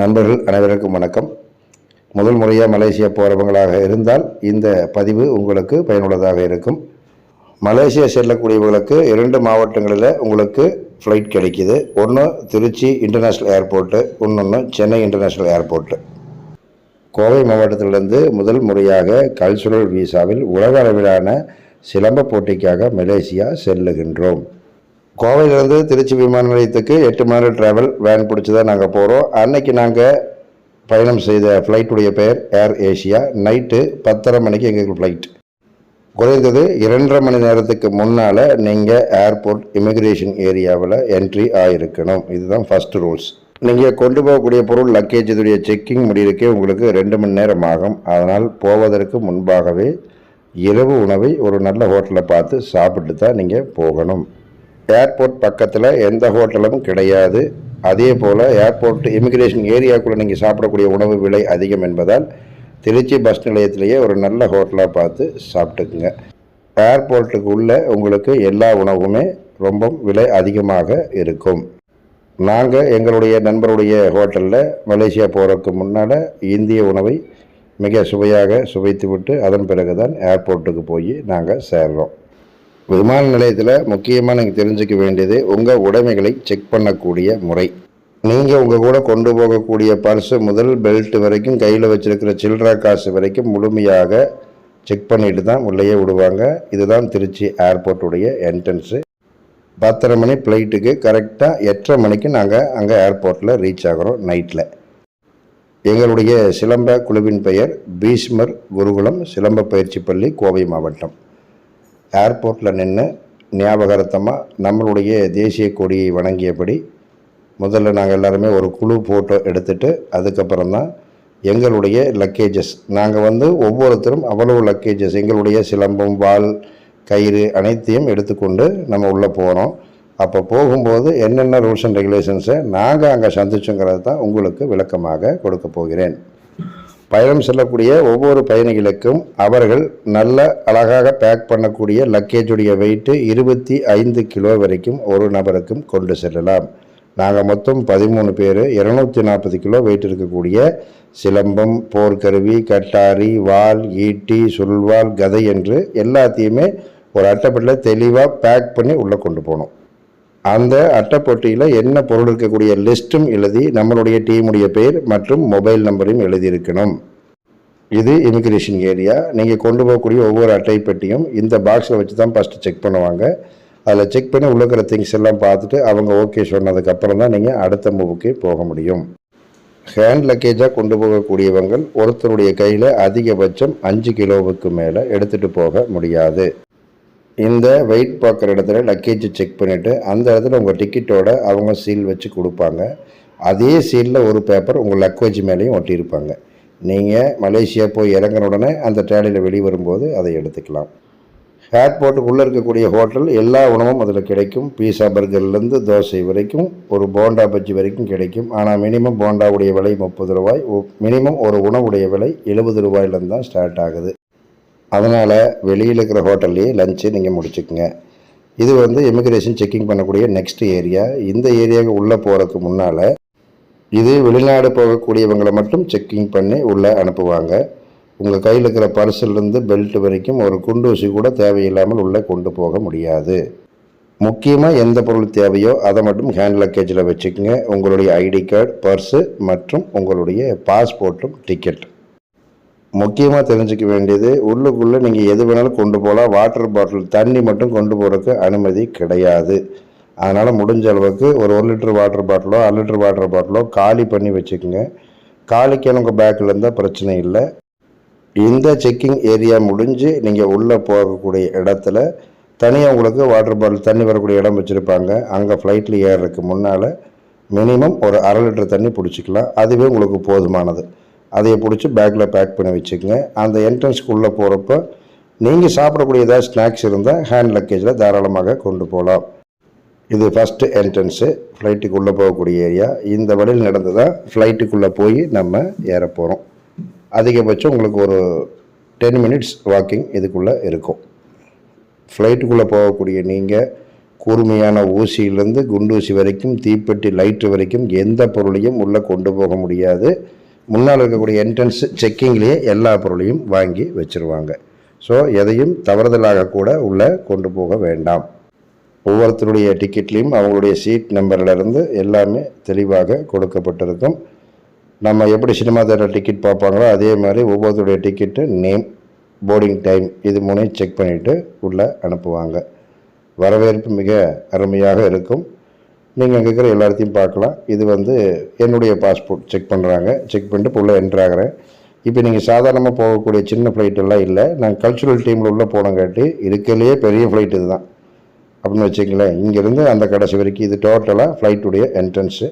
நண்பர்கள் அனைவருக்கும் வணக்கம். முதல் முறையாக மலேசியா போகிறவங்களாக இருந்தால் இந்த பதிவு உங்களுக்கு பயனுள்ளதாக இருக்கும். மலேசியா செல்லக்கூடியவர்களுக்கு இரண்டு மாவட்டங்களில் உங்களுக்கு ஃப்ளைட் கிடைக்கிது. ஒன்று திருச்சி இன்டர்நேஷ்னல் ஏர்போர்ட்டு இன்னொன்று சென்னை இன்டர்நேஷ்னல் ஏர்போர்ட்டு கோவை மாவட்டத்திலிருந்து முதல் முறையாக கல்ச்சுரல் விசாவில் உலக அளவிலான சிலம்ப போட்டிக்காக மலேசியா செல்லுகின்றோம். கோவையிலேருந்து திருச்சி விமான நிலையத்துக்கு எட்டு மணி நேரம் ட்ராவல் வேன் பிடிச்சி தான் நாங்கள் போகிறோம் அன்னைக்கு நாங்கள் பயணம் செய்த ஃப்ளைட்டுடைய பெயர் ஏர் ஏஷியா நைட்டு பத்தரை மணிக்கு எங்களுக்கு ஃப்ளைட் குறைந்தது இரண்டரை மணி நேரத்துக்கு முன்னால் நீங்கள் ஏர்போர்ட் இமிக்ரேஷன் ஏரியாவில் என்ட்ரி ஆகிருக்கணும் இதுதான் ஃபஸ்ட் ரூல்ஸ் நீங்கள் கொண்டு போகக்கூடிய பொருள் லக்கேஜ் இதுடைய செக்கிங் முடியிருக்கே உங்களுக்கு ரெண்டு மணி நேரம் ஆகும். அதனால் போவதற்கு முன்பாகவே இரவு உணவை ஒரு நல்ல ஹோட்டலில் பார்த்து சாப்பிட்டு தான் நீங்கள் போகணும். ஏர்போர்ட் பக்கத்தில் எந்த ஹோட்டலும் கிடையாது. அதே போல் ஏர்போர்ட் இமிக்ரேஷன் ஏரியாக்குள்ளே நீங்கள் சாப்பிடக்கூடிய உணவு விலை அதிகம் என்பதால் திருச்சி பஸ் நிலையத்திலேயே ஒரு நல்ல ஹோட்டலாக பார்த்து சாப்பிட்டுக்குங்க. ஏர்போர்ட்டுக்கு உள்ள உங்களுக்கு எல்லா உணவுமே ரொம்ப விலை அதிகமாக இருக்கும். நாங்கள் எங்களுடைய நண்பருடைய ஹோட்டலில் மலேசியா போகிறதுக்கு முன்னால் இந்திய உணவை மிக சுவையாக சுவைத்துவிட்டு அதன் பிறகு தான் ஏர்போர்ட்டுக்கு போய் நாங்கள் சேர்றோம். விமான நிலையத்தில் முக்கியமாக நீங்கள் தெரிஞ்சுக்க வேண்டியது உங்கள் உடைமைகளை செக் பண்ணக்கூடிய முறை. நீங்கள் உங்கள் கூட கொண்டு போகக்கூடிய பர்ஸு முதல் பெல்ட் வரைக்கும் கையில் வச்சுருக்கிற சில்லற காசு வரைக்கும் முழுமையாக செக் பண்ணிட்டு தான் உள்ளேயே விடுவாங்க. இதுதான் திருச்சி ஏர்போர்ட்டுடைய என்ட்ரன்ஸு பத்தரை மணி ஃப்ளைட்டுக்கு கரெக்டாக எட்டரை மணிக்கு நாங்கள் அங்கே ஏர்போர்ட்டில் ரீச் ஆகிறோம் நைட்டில் எங்களுடைய சிலம்ப குழுவின் பெயர் பீஷ்மர் குருகுலம் சிலம்ப பயிற்சி பள்ளி கோவை மாவட்டம். ஏர்போர்ட்டில் நின்று ஞாபகார்த்தமாக நம்மளுடைய தேசிய கொடியை வணங்கியபடி முதல்ல நாங்கள் எல்லாருமே ஒரு குழு ஃபோட்டோ எடுத்துகிட்டு அதுக்கப்புறம் தான் எங்களுடைய லக்கேஜஸ் நாங்கள் வந்து ஒவ்வொருத்தரும் அவ்வளவு லக்கேஜஸ் எங்களுடைய சிலம்பம் வாள் கயிறு அனைத்தையும் எடுத்துக்கொண்டு நம்ம உள்ளே போகிறோம் அப்போ போகும்போது என்னென்ன ரூல்ஸ் அண்ட் ரெகுலேஷன்ஸை நாங்கள் அங்கே சந்திச்சோங்கிறது தான் உங்களுக்கு விளக்கமாக கொடுக்க போகிறேன். பயணம் செல்லக்கூடிய ஒவ்வொரு பயணிகளுக்கும் அவர்கள் நல்ல அழகாக பேக் பண்ணக்கூடிய லக்கேஜுடைய வெயிட்டு இருபத்தி ஐந்து கிலோ வரைக்கும் ஒரு நபருக்கும் கொண்டு செல்லலாம். நாங்கள் மொத்தம் பதிமூணு பேர் இரநூத்தி நாற்பது கிலோ வெயிட் இருக்கக்கூடிய சிலம்பம் போர்க்கருவி கட்டாரி வாள் ஈட்டி சுல்வாள் கதை என்று எல்லாத்தையுமே ஒரு அட்டைப்பட்டில் தெளிவாக பேக் பண்ணி உள்ளே கொண்டு போனோம். அந்த அட்டைப்பொட்டியில் என்ன பொருள் இருக்கக்கூடிய லிஸ்ட்டும் எழுதி நம்மளுடைய டீமுடைய பேர் மற்றும் மொபைல் நம்பரையும் எழுதியிருக்கணும். இது இமிக்ரேஷன் ஏரியா நீங்கள் கொண்டு போகக்கூடிய ஒவ்வொரு அட்டை பெட்டியும் இந்த பாக்ஸில் வச்சு தான் ஃபஸ்ட்டு செக் பண்ணுவாங்க. அதில் செக் பண்ணி உள்ளக்கிற திங்ஸ் எல்லாம் பார்த்துட்டு அவங்க ஓகே சொன்னதுக்கப்புறம் தான் நீங்கள் அடுத்த மூவுக்கு போக முடியும். ஹேண்ட் லக்கேஜாக கொண்டு போகக்கூடியவங்கள் ஒருத்தருடைய கையில் அதிகபட்சம் அஞ்சு கிலோவுக்கு மேலே எடுத்துகிட்டு போக முடியாது. இந்த வெயிட் பார்க்குற இடத்துல லக்கேஜ் செக் பண்ணிவிட்டு அந்த இடத்துல உங்கள் டிக்கெட்டோட அவங்க சீல் வச்சு கொடுப்பாங்க. அதே சீலில் ஒரு பேப்பர் உங்கள் லக்கேஜ் மேலேயும் ஒட்டியிருப்பாங்க. நீங்கள் மலேசியா போய் இறங்குற உடனே அந்த டேலியில் வெளியே வரும்போது அதை எடுத்துக்கலாம். ஏர்போர்ட்டுக்குள்ளே இருக்கக்கூடிய ஹோட்டல் எல்லா உணவும் அதில் கிடைக்கும். பீஸா பர்கர்லேருந்து தோசை வரைக்கும் ஒரு போண்டா பஜ்ஜி வரைக்கும் கிடைக்கும். ஆனால் மினிமம் போண்டாவுடைய விலை முப்பது ரூபாய். மினிமம் ஒரு உணவுடைய விலை எழுபது ரூபாயிலேருந்து தான் ஸ்டார்ட் ஆகுது. அதனால் வெளியில் இருக்கிற ஹோட்டல்லையே லஞ்சு நீங்கள் முடிச்சுக்குங்க. இது வந்து இமிக்ரேஷன் செக்கிங் பண்ணக்கூடிய நெக்ஸ்ட் ஏரியா இந்த ஏரியாவுக்கு உள்ளே போகிறதுக்கு முன்னால் இது வெளிநாடு போகக்கூடியவங்களை மட்டும் செக்கிங் பண்ணி உள்ளே அனுப்புவாங்க. உங்கள் கையில் இருக்கிற பர்சிலிருந்து பெல்ட் வரைக்கும் ஒரு குண்டூசி கூட தேவையில்லாமல் உள்ளே கொண்டு போக முடியாது. முக்கியமாக எந்த பொருள் தேவையோ அதை மட்டும் ஹேண்ட் லக்கேஜில் வச்சுக்கோங்க. உங்களுடைய ஐடி கார்டு பர்ஸு மற்றும் உங்களுடைய பாஸ்போர்ட்டும் டிக்கெட் முக்கியமாக தெரிஞ்சுக்க வேண்டியது உள்ளுக்குள்ளே நீங்கள் எது வேணாலும் கொண்டு போகலாம். வாட்டர் பாட்டில் தண்ணி மட்டும் கொண்டு போகிறதுக்கு அனுமதி கிடையாது. அதனால் முடிஞ்ச அளவுக்கு ஒரு ஒரு லிட்டர் வாட்டர் பாட்டிலோ அரை லிட்டர் வாட்டர் பாட்டிலோ காலி பண்ணி வச்சுக்கோங்க. காலிக்கான உங்கள் பேக்கில் இருந்தால் பிரச்சனை இல்லை. இந்த செக்கிங் ஏரியா முடிஞ்சு நீங்கள் உள்ளே போகக்கூடிய இடத்துல தனியாக உங்களுக்கு வாட்டர் பாட்டில் தண்ணி வரக்கூடிய இடம் வச்சுருப்பாங்க. அங்கே ஃப்ளைட்டில் ஏறுறதுக்கு முன்னால் மினிமம் ஒரு அரை லிட்டர் தண்ணி பிடிச்சிக்கலாம். அதுவே உங்களுக்கு போதுமானது. அதையை பிடிச்சி பேக்கில் பேக் பண்ணி வச்சுக்கோங்க. அந்த என்ட்ரன்ஸ்க்குள்ளே போகிறப்ப நீங்கள் சாப்பிடக்கூடிய ஏதாவது ஸ்நாக்ஸ் இருந்தால் ஹேண்ட் லக்கேஜில் தாராளமாக கொண்டு போகலாம் இது ஃபஸ்ட்டு என்ட்ரன்ஸு ஃப்ளைட்டுக்குள்ளே போகக்கூடிய ஏரியா இந்த வழியில் நடந்து தான் ஃப்ளைட்டுக்குள்ளே போய் நம்ம ஏற போகிறோம் அதிகபட்சம் உங்களுக்கு ஒரு டென் மினிட்ஸ் வாக்கிங் இதுக்குள்ளே இருக்கும். ஃப்ளைட்டுக்குள்ளே போகக்கூடிய நீங்கள் கூர்மையான ஊசியிலேருந்து குண்டூசி வரைக்கும் தீப்பெட்டி லைட்டு வரைக்கும் எந்த பொருளையும் உள்ளே கொண்டு போக முடியாது. முன்னால் இருக்கக்கூடிய என்ட்ரன்ஸ் செக்கிங்லேயே எல்லா பொருளையும் வாங்கி வச்சுருவாங்க. ஸோ எதையும் தவறுதலாக கூட உள்ளே கொண்டு போக வேண்டாம். ஒவ்வொருத்தருடைய டிக்கெட்லேயும் அவங்களுடைய சீட் நம்பர்லேருந்து எல்லாமே தெளிவாக கொடுக்கப்பட்டிருக்கும். நம்ம எப்படி சினிமா தேட்டர் டிக்கெட் பார்ப்பாங்களோ அதே மாதிரி ஒவ்வொருத்தருடைய டிக்கெட்டு நேம் போர்டிங் டைம் இது மூணையும் செக் பண்ணிவிட்டு உள்ளே அனுப்புவாங்க. வரவேற்பு மிக அருமையாக இருக்கும். நீங்கள் அங்கே இருக்கிற எல்லாத்தையும் பார்க்கலாம். இது வந்து என்னுடைய பாஸ்போர்ட் செக் பண்ணுறாங்க செக் பண்ணிட்டு இப்போ உள்ளே என்ட்ராகிறேன் இப்போ நீங்கள் சாதாரணமாக போகக்கூடிய சின்ன ஃப்ளைட்டெல்லாம் இல்லை. நான் கல்ச்சுரல் டீமில் உள்ளே போனங்காட்டி இருக்கிறதுலையே பெரிய ஃப்ளைட் இதுதான். அப்படின்னு வச்சுங்களேன் இங்கேருந்து அந்த கடைசி வரைக்கும் இது டோட்டலாக ஃப்ளைட்டுடைய என்ட்ரன்ஸு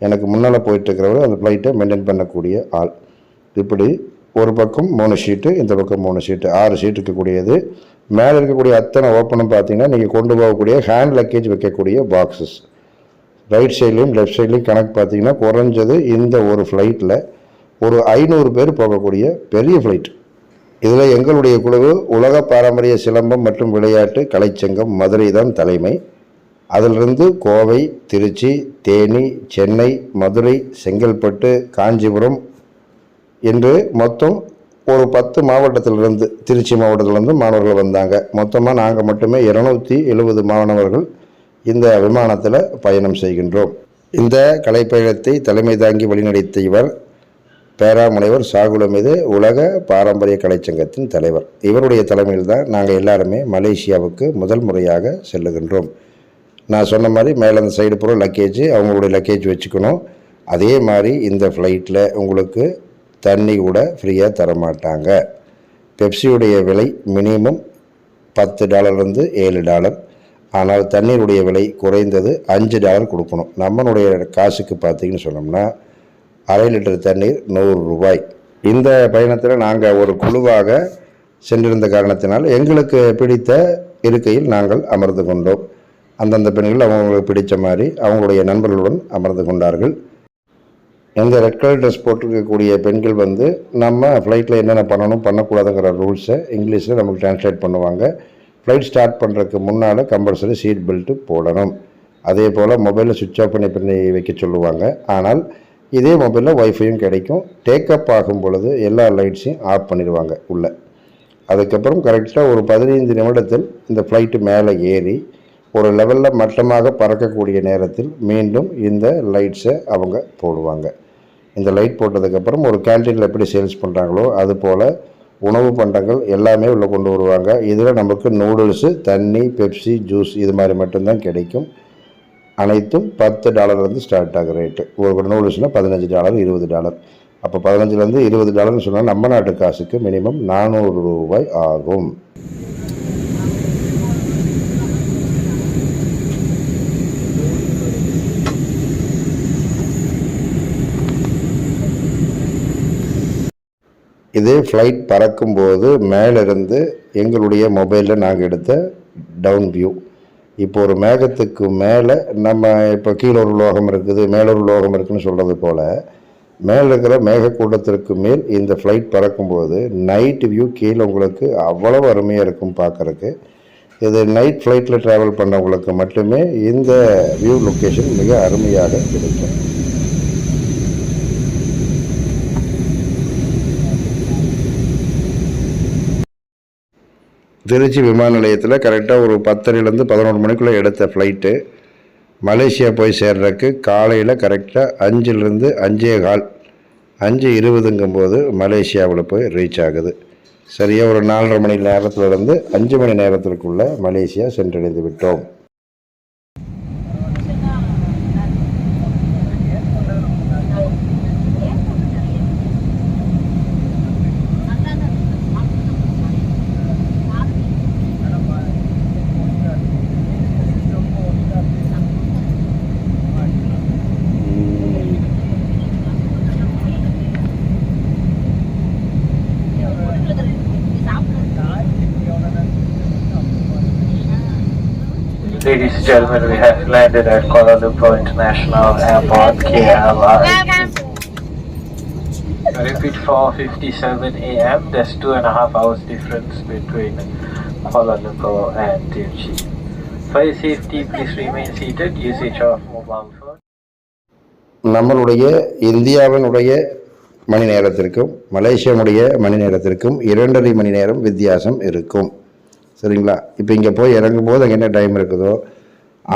எனக்கு முன்னால் போயிட்டுருக்கிறவர் அந்த ஃப்ளைட்டை மெயின்டைன் பண்ணக்கூடிய ஆள். இப்படி ஒரு பக்கம் மூணு ஷீட்டு இந்த பக்கம் மூணு ஷீட்டு ஆறு ஷீட் இருக்கக்கூடியது. மேலே இருக்கக்கூடிய அத்தனை ஓப்பனும் பார்த்தீங்கன்னா நீங்கள் கொண்டு போகக்கூடிய ஹேண்ட் லக்கேஜ் வைக்கக்கூடிய பாக்ஸஸ் ரைட் சைட்லேயும் லெஃப்ட் சைட்லேயும் கணக்கு பார்த்தீங்கன்னா குறைஞ்சது இந்த ஒரு ஃப்ளைட்டில் ஒரு ஐநூறு பேர் போகக்கூடிய பெரிய ஃப்ளைட் இதில் எங்களுடைய குழு உலக பாரம்பரிய சிலம்பம் மற்றும் விளையாட்டு கலைச்சங்கம் மதுரை தான் தலைமை. அதிலிருந்து கோவை திருச்சி தேனி சென்னை மதுரை செங்கல்பட்டு காஞ்சிபுரம் என்று மொத்தம் ஒரு பத்து மாவட்டத்திலிருந்து திருச்சி மாவட்டத்திலிருந்து மாணவர்கள் வந்தாங்க. மொத்தமாக நாங்கள் மட்டுமே இருநூற்றி எழுபது மாணவர்கள் இந்த விமானத்தில் பயணம் செய்கின்றோம். இந்த கலைப்பயணத்தை தலைமை தாங்கி வழிநடத்த இவர் பேராமுனைவர் சாகுலமிது உலக பாரம்பரிய கலைச்சங்கத்தின் தலைவர். இவருடைய தலைமையில் தான் நாங்கள் எல்லாருமே மலேசியாவுக்கு முதல் முறையாக செல்லுகின்றோம். நான் சொன்ன மாதிரி மேலே அந்த சைடு பூரா லக்கேஜ் அவங்களுடைய லக்கேஜ் வச்சுக்கணும். அதே மாதிரி இந்த ஃப்ளைட்டில் உங்களுக்கு தண்ணி கூட ஃப்ரீயாக தரமாட்டாங்க. பெப்சியுடைய விலை மினிமம் பத்து டாலர்லேருந்து ஏழு டாலர் ஆனால் தண்ணீருடைய விலை குறைந்தது அஞ்சு டாலர் கொடுக்கணும். நம்மளுடைய காசுக்கு பார்த்தீங்கன்னு சொன்னோம்னா அரை லிட்டர் தண்ணீர் நூறு ரூபாய். இந்த பயணத்தில் நாங்கள் ஒரு குழுவாக சென்றிருந்த காரணத்தினால் எங்களுக்கு பிடித்த இருக்கையில் நாங்கள் அமர்ந்து கொண்டோம். அந்தந்த பெண்கள் அவங்களுக்கு பிடித்த மாதிரி அவங்களுடைய நண்பர்களுடன் அமர்ந்து கொண்டார்கள். இந்த ரெட் கலர் ட்ரெஸ் போட்டிருக்கக்கூடிய பெண்கள் வந்து நம்ம ஃப்ளைட்டில் என்னென்ன பண்ணணும் பண்ணக்கூடாதுங்கிற ரூல்ஸை இங்கிலீஷில் நமக்கு டிரான்ஸ்லேட் பண்ணுவாங்க. ஃப்ளைட் ஸ்டார்ட் பண்ணுறதுக்கு முன்னால் கம்பல்சரி சீட் பெல்ட்டு போடணும். அதே போல் மொபைலில் சுவிட்ச் ஆஃப் பண்ணி பண்ணி வைக்க சொல்லுவாங்க. ஆனால் இதே மொபைலில் ஒய்ஃபையும் கிடைக்கும். டேக்கப் ஆகும் பொழுது எல்லா லைட்ஸையும் ஆஃப் பண்ணிடுவாங்க உள்ளே. அதுக்கப்புறம் கரெக்டாக ஒரு பதினைந்து நிமிடத்தில் இந்த ஃப்ளைட்டு மேலே ஏறி ஒரு லெவலில் மட்டமாக பறக்கக்கூடிய நேரத்தில் மீண்டும் இந்த லைட்ஸை அவங்க போடுவாங்க. இந்த லைட் போட்டதுக்கப்புறம் ஒரு கேன்டீனில் எப்படி சேல்ஸ் பண்ணுறாங்களோ அது போல் உணவு பண்டங்கள் எல்லாமே உள்ளே கொண்டு வருவாங்க. இதில் நமக்கு நூடுல்ஸு தண்ணி பெப்சி ஜூஸ் இது மாதிரி மட்டும்தான் கிடைக்கும். அனைத்தும் பத்து டாலர்லேருந்து ஸ்டார்ட் ஆகும் ரேட்டு. ஒரு நூடுல்ஸ்னால் பதினஞ்சு டாலர் இருபது டாலர். அப்போ பதினஞ்சுலேருந்து இருபது டாலர்னு சொன்னால் நம்ம நாட்டு காசுக்கு மினிமம் நானூறு ரூபாய் ஆகும். இது ஃப்ளைட் பறக்கும்போது மேலிருந்து எங்களுடைய மொபைலில் நாங்கள் எடுத்த டவுன் வியூ இப்போ ஒரு மேகத்துக்கு மேலே நம்ம இப்போ கீழே ஒரு லோகம் இருக்குது மேலே ஒரு லோகம் இருக்குதுன்னு சொல்கிறது போல் மேலே இருக்கிற மேகக்கூட்டத்திற்கு மேல் இந்த ஃப்ளைட் பறக்கும்போது நைட் வியூ கீழே உங்களுக்கு அவ்வளவு அருமையாக இருக்கும் பார்க்குறக்கு இது நைட் ஃப்ளைட்டில் ட்ராவல் பண்ணவங்களுக்கு மட்டுமே இந்த வியூ லொக்கேஷன் மிக அருமையாக கிடைக்கும். திருச்சி விமான நிலையத்தில் கரெக்டாக ஒரு பத்தரைலேருந்து பதினோரு மணிக்குள்ளே எடுத்த ஃப்ளைட்டு மலேசியா போய் சேர்றதுக்கு காலையில் கரெக்டாக அஞ்சுலேருந்து அஞ்சே கால் அஞ்சு இருபதுங்கும்போது மலேசியாவில் போய் ரீச் ஆகுது. சரியாக ஒரு நாலரை மணி நேரத்துலேருந்து அஞ்சு மணி நேரத்திற்குள்ளே மலேசியா சென்றடைந்து விட்டோம். Ladies and gentlemen, we have landed at Kuala Lumpur International Airport, KLR. I repeat, 4.57 a.m. There's two and a half hours difference between Kuala Lumpur and Tiruchi. For your safety, please remain seated. Usage of mobile phone. நம்மளுடைய இந்தியாவினுடைய மணி நேரத்திற்கும் மலேசியாவுடைய மணி நேரத்திற்கும் இரண்டரை மணி நேரம் வித்தியாசம் இருக்கும் சரிங்களா? இப்போ இங்கே போய் இறங்கும் போது அங்கே என்ன டைம் இருக்குதோ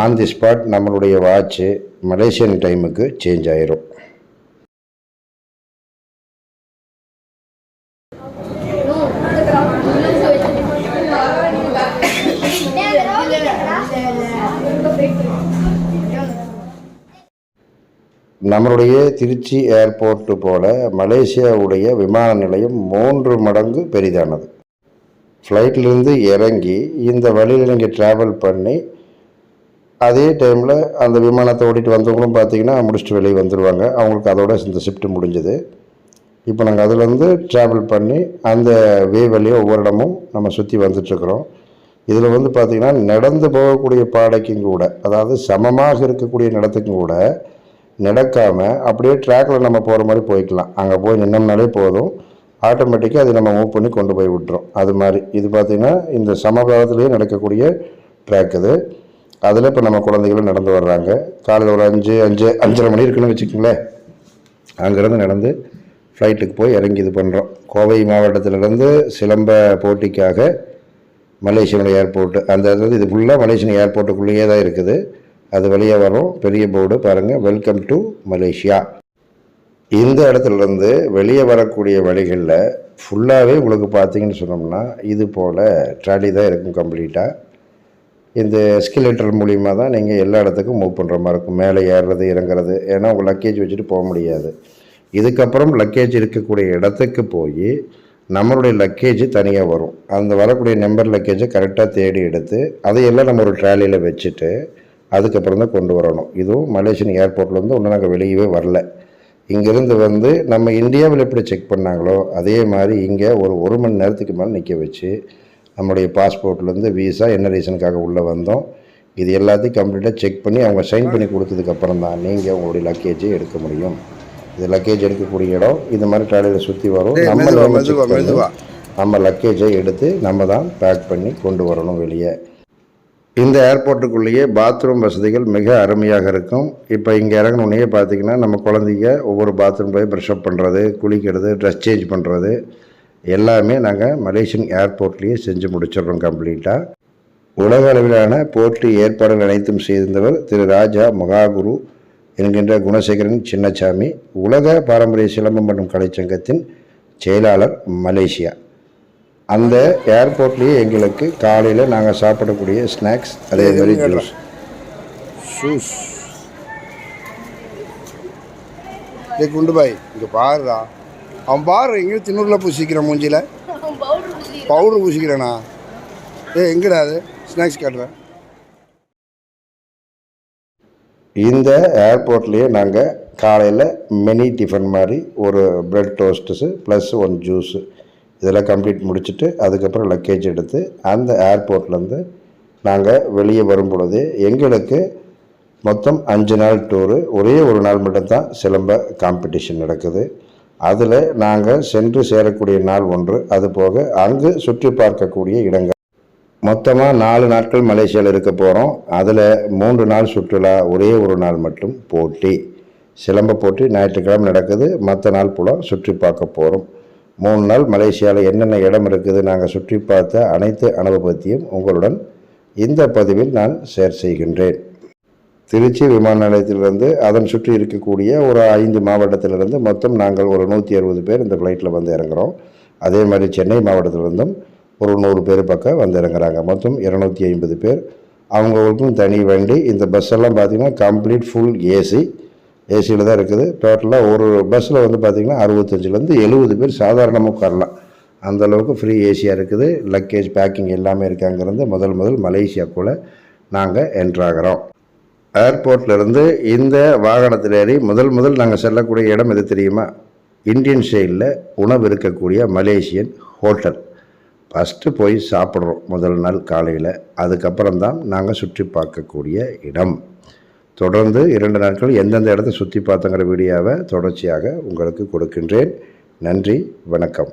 ஆன் தி ஸ்பாட் நம்மளுடைய வாட்ச்சு மலேசியன் டைமுக்கு சேஞ்ச் ஆயிரும். நம்மளுடைய திருச்சி ஏர்போர்ட்டு போல மலேசியாவுடைய விமான நிலையம் மூன்று மடங்கு பெரிதானது. ஃப்ளைட்லேருந்து இறங்கி இந்த வழியில் நீங்கள் ட்ராவல் பண்ணி அதே டைமில் அந்த விமானத்தை ஓட்டிட்டு வந்தவங்களும் பார்த்தீங்கன்னா முடிச்சுட்டு வெளியே வந்துடுவாங்க அவங்களுக்கு அதோட இந்த ஷிஃப்ட் முடிஞ்சது. இப்போ நாங்கள் அதுலேருந்து ட்ராவல் பண்ணி அந்த வே வழியாக ஒவ்வொரு இடமும் நம்ம சுற்றி வந்துட்டுருக்குறோம். இதில் வந்து பார்த்திங்கன்னா நடந்து போகக்கூடிய பாடைக்கும் கூட அதாவது சமமாக இருக்கக்கூடிய இடத்துக்கும் கூட நடக்காமல் அப்படியே ட்ராக்கில் நம்ம போகிற மாதிரி போய்க்கலாம். அங்கே போய் நின்னோம்னாலே போதும். ஆட்டோமேட்டிக்காக அதை நம்ம மூவ் பண்ணி கொண்டு போய் விட்டுரும். அது மாதிரி. இது பார்த்திங்கன்னா இந்த சமகாலத்திலேயே நடக்கக்கூடிய ட்ராக் இது. அதில் இப்போ நம்ம குழந்தைகளும் நடந்து வர்றாங்க. காலையில் ஒரு அஞ்சு அஞ்சு அஞ்சரை மணி இருக்குன்னு வச்சுக்கோங்களேன். அங்கேருந்து நடந்து ஃப்ளைட்டுக்கு போய் இறங்கி இது பண்ணுறோம் கோவை மாவட்டத்திலிருந்து சிலம்ப போட்டிக்காக மலேசியனுடைய ஏர்போர்ட்டு அந்த இடத்துல இது ஃபுல்லாக மலேசியன் ஏர்போர்ட்டுக்குள்ளேயே தான் இருக்குது. அது வழியாக வரும் பெரிய போர்டு பாருங்கள் வெல்கம் டு மலேசியா இந்த இடத்துலேருந்து வெளியே வரக்கூடிய வழிகளில் ஃபுல்லாகவே உங்களுக்கு பார்த்தீங்கன்னு சொன்னோம்னா இது போல் ட்ராலி தான் இருக்கும் கம்ப்ளீட்டாக இந்த எஸ்கலேட்டர் மூலிமா தான் நீங்கள் எல்லா இடத்துக்கும் மூவ் பண்ணுற மாதிரி இருக்கும். மேலே ஏறுறது இறங்குறது. ஏன்னா உங்கள் லக்கேஜ் வச்சுட்டு போக முடியாது. இதுக்கப்புறம் லக்கேஜ் இருக்கக்கூடிய இடத்துக்கு போய் நம்மளுடைய லக்கேஜ் தனியாக வரும். அந்த வரக்கூடிய நம்பர் லக்கேஜை கரெக்டாக தேடி எடுத்து அதையெல்லாம் நம்ம ஒரு ட்ராலியில் வச்சுட்டு அதுக்கப்புறம் தான் கொண்டு வரணும். இதுவும் மலேசியன் ஏர்போர்ட்லேருந்து ஒன்றும் நாங்கள் வெளியவே வரல. இங்கேருந்து வந்து நம்ம இந்தியாவில் எப்படி செக் பண்ணாங்களோ அதே மாதிரி இங்கே ஒரு ஒரு மணி நேரத்துக்கு மேலே நிற்க வச்சு நம்முடைய பாஸ்போர்ட்லேருந்து விசா என்ன ரீசனுக்காக உள்ளே வந்தோம் இது எல்லாத்தையும் கம்ப்ளீட்டாக செக் பண்ணி அவங்க சைன் பண்ணி கொடுத்ததுக்கப்புறம் தான் நீங்கள் உங்களுடைய லக்கேஜை எடுக்க முடியும். இது லக்கேஜ் எடுக்கக்கூடிய இடம். இது மாதிரி ட்ராலியில் சுற்றி வரும். நம்ம. நம்ம லக்கேஜை எடுத்து நம்ம தான் பேக் பண்ணி கொண்டு வரணும் வெளியே. இந்த ஏர்போர்ட்டுக்குள்ளேயே பாத்ரூம் வசதிகள் மிக அருமையாக இருக்கும். இப்போ இங்கே இறங்கினோடனே பார்த்தீங்கன்னா நம்ம குழந்தைங்க ஒவ்வொரு பாத்ரூம் போய் ப்ரெஷ் அப் பண்ணுறது குளிக்கிறது ட்ரெஸ் சேஞ்ச் பண்ணுறது எல்லாமே நாங்கள் மலேசியன் ஏர்போர்ட்லேயே செஞ்சு முடிச்சிடுறோம் கம்ப்ளீட்டாக உலக அளவிலான போட்டி ஏற்பாடுகள் அனைத்தும் செய்திருந்தவர் திரு ராஜா மகாகுரு என்கின்ற குணசேகரன் சின்னசாமி உலக பாரம்பரிய சிலம்பம் மற்றும் கலைச்சங்கத்தின் செயலாளர் மலேசியா. அந்த ஏர்போர்ட்லேயே எங்களுக்கு காலையில் நாங்கள் சாப்பிடக்கூடிய ஸ்நாக்ஸ் அதே மாதிரி ஜூஸ் ஷூஸ் டேய் குண்டு பாய் இங்கே பாருடா. அவன் பாரு எங்கே தின்னூரில் பூசிக்கிறான் மூஞ்சியில். பவுடர் பூசிக்கிறானா? ஏ எங்கடா அது? ஸ்நாக்ஸ் காட்டுறேன் இந்த ஏர்போர்ட்லேயே நாங்கள் காலையில் மினி டிஃபன் மாதிரி ஒரு bread toasts plus one juice இதெல்லாம் கம்ப்ளீட் முடிச்சுட்டு அதுக்கப்புறம் லக்கேஜ் எடுத்து அந்த ஏர்போர்ட்லேருந்து நாங்கள் வெளியே வரும் பொழுது எங்களுக்கு மொத்தம் அஞ்சு நாள் டூரு ஒரே ஒரு நாள் மட்டும்தான் சிலம்ப காம்படிஷன் நடக்குது. அதில் நாங்கள் சென்று சேரக்கூடிய நாள் ஒன்று அது போக அங்கு சுற்றி பார்க்கக்கூடிய இடங்கள். மொத்தமாக நாலு நாட்கள் மலேசியாவில் இருக்க போகிறோம் அதில் மூன்று நாள் சுற்றுலா ஒரே ஒரு நாள் மட்டும் போட்டி. சிலம்ப போட்டி ஞாயிற்றுக்கிழமை நடக்குது. மற்ற நாள் பூரா சுற்றி பார்க்க போகிறோம் மூணு நாள் மலேசியாவில் என்னென்ன இடம் இருக்குது நாங்கள் சுற்றி பார்த்த அனைத்து அனுபவத்தையும் உங்களுடன் இந்த பதிவில் நான் ஷேர் செய்கின்றேன். திருச்சி விமான நிலையத்திலிருந்து அதன் சுற்றி இருக்கக்கூடிய ஒரு ஐந்து மாவட்டத்திலிருந்து மொத்தம் நாங்கள் ஒரு நூற்றி அறுபது பேர் இந்த ஃப்ளைட்டில் வந்து இறங்குகிறோம் அதே மாதிரி சென்னை மாவட்டத்திலிருந்தும் ஒரு நூறு பேர் பக்கம் வந்து இறங்குறாங்க. மொத்தம் இரநூத்தி ஐம்பது பேர். அவங்களுக்கும் தனி வண்டி. இந்த பஸ் எல்லாம் பார்த்திங்கன்னா கம்ப்ளீட் ஃபுல் ஏசி ஏசியில் தான் இருக்குது. டோட்டலாக ஒரு பஸ்ஸில் வந்து பார்த்திங்கன்னா அறுபத்தஞ்சிலேருந்து எழுபது பேர் சாதாரணமாக உட்காரலாம். அந்த அளவுக்கு ஃப்ரீ ஏசியாக இருக்குது. லக்கேஜ் பேக்கிங் எல்லாமே இருக்காங்கிறது முதல் முதல் மலேசியாக்குள்ளே நாங்கள் என்ட்ராகிறோம் ஏர்போர்ட்லேருந்து இந்த வாகனத்தில் ஏறி முதல் முதல் நாங்கள் செல்லக்கூடிய இடம் எது தெரியுமா? இந்தியன் ஸ்டைலில் உணவு இருக்கக்கூடிய மலேசியன் ஹோட்டல். ஃபஸ்ட்டு போய் சாப்பிட்றோம் முதல் நாள் காலையில். அதுக்கப்புறம் தான் நாங்கள் சுற்றி பார்க்கக்கூடிய இடம். தொடர்ந்து இரண்டு நாட்கள் எந்தெந்த இடத்த சுற்றி பார்த்தங்கிற வீடியோவை தொடர்ச்சியாக உங்களுக்கு கொடுக்கின்றேன். நன்றி வணக்கம்.